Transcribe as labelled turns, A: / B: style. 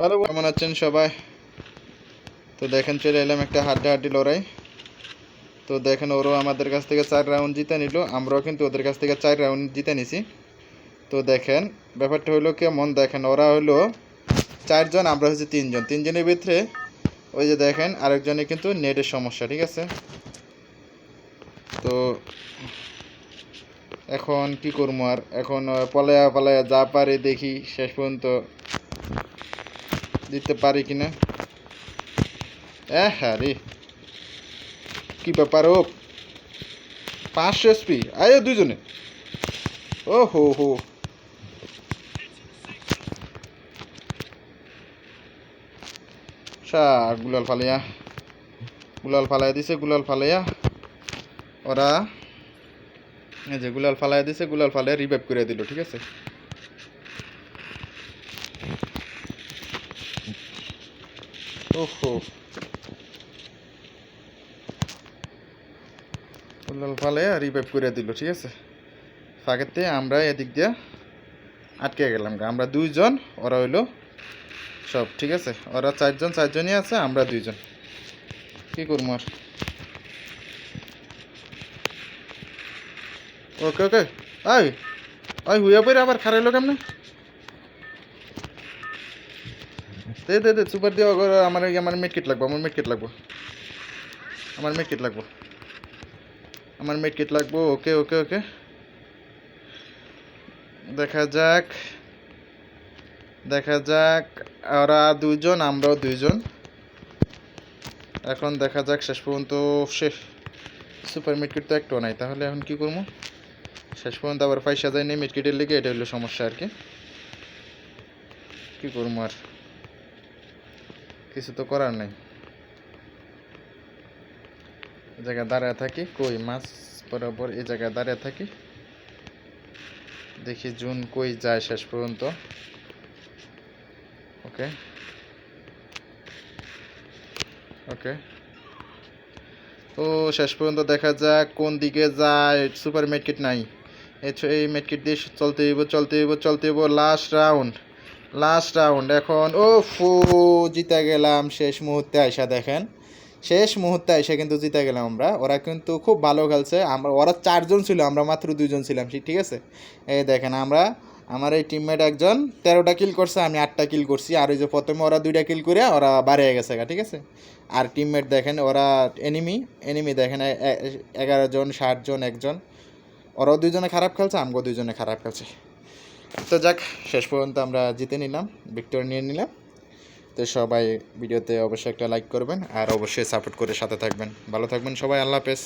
A: Hello কেমন আছেন সবাই? তো দেখেন, চলে এলাম একটা হাড্ডাহাড্ডি লড়াই। তো দেখেন, ওরাও আমাদের কাছ থেকে চার রাউন্ড জিতে নিল, আমরাও কিন্তু ওদের কাছ থেকে চার রাউন্ড জিতে নিছি। তো দেখেন, ব্যাপারটা হলো কেমন? দেখেন, ওরা হলো চারজন, আমরা হচ্ছে তিনজন। তিনজনের ভিতরে ওই যে দেখেন, আরেকজনের কিন্তু নেটের সমস্যা, ঠিক আছে? তো এখন কি করব আর? এখন পলায়া পলায়া যা পারে দেখি, শেষ পর্যন্ত দিতে পারি কিনা? হ্যাঁ রে কি ব্যাপার ও? পাঁচশো এসপি আয় দুজনে ও, হো হো। সা গুলাল ফালাইয়া। গুলাল ফালাইয়া দিছে, গুলাল ফালাইয়া। ওরা, এই যে গুলাল ফালাইয়া দিছে, গুলাল ফালাইয়া রিভাইভ করে দিল, ঠিক আছে? ওহো। গুলাল ফালাইয়া রিভাইভ করে দিল, ঠিক আছে? ফাঁকেতে আমরা এদিক দিয়ে আটকে গেলাম আমরা দুইজন, ওরা হইল সব, ঠিক আছে? ওরা চারজন, চারজনই আছে, আমরা দুইজন। কি করব আর? ওকে ওকে। আই আই হুইয়া পরে আবার খারাইলো কেমনে? দে দে দে সুপার দিয়ে আমার আমার মেট কিট লাগবো, আমার মেট কিট লাগবো। আমার মেট কিট লাগবো। আমার মেট কিট লাগবো, ওকে ওকে ওকে। দেখা যাক দেখা যাক, ওরা দুইজন, আমরাও দুইজন। এখন দেখা যাক, শেষ পর্যন্ত শেষ সুপার মিটকিট তো একটাও নাই, তাহলে এখন কি করব? শেষ পর্যন্ত আবার পয়সা যায় নেই মিটকিটের লেগে, এটা হলো সমস্যা আর কি। কি করব আর? কিছু তো করার নেই। জায়গায় দাঁড়ায় থাকি, কই মাছ বরাবর এই জায়গায় দাঁড়ায় থাকি। দেখি জুন কই যায় শেষ পর্যন্ত। ওকে। ওকে। ও, শেষ পর্যন্ত দেখা যাক কোন দিকে যায়। সুপার মেডকিট নাই। এই মেডকিট দিয়ে চলতে হইব চলতে হইব চলতে হইব লাস্ট রাউন্ড। লাস্ট রাউন্ড এখন ও ফু জিতে গেলাম শেষ মুহূর্তে আইসা দেখেন। শেষ মুহূর্তে এসে কিন্তু জিতে গেলাম আমরা। ওরা কিন্তু খুব ভালো খেলছে। আমরা, ওরা চারজন ছিল, আমরা মাত্র দুজন ছিলাম, ঠিক ঠিক আছে? এই দেখেন আমরা, আমার এই টিমমেট একজন তেরোটা কিল করছে, আমি আটটা কিল করছি। আর ওই যে প্রথমে ওরা দুইটা কিল করে, ওরা বাড়িয়ে গেছে ঠিক আছে? আর টিমমেট দেখেন, ওরা এনিমি এনিমি দেখেন এগারো জন, ষাট জন, একজন। ওরাও দুইজনে খারাপ খেলছে, আমগো দুইজনে খারাপ খেলছে। তো যাক, শেষ পর্যন্ত আমরা জিতে নিলাম ভিক্টোর নিয়ে নিলাম। তো সবাই ভিডিওতে অবশ্যই একটা লাইক করবেন আর অবশ্যই সাপোর্ট করে সাথে থাকবেন। ভালো থাকবেন সবাই, আল্লাহ হাফেজ।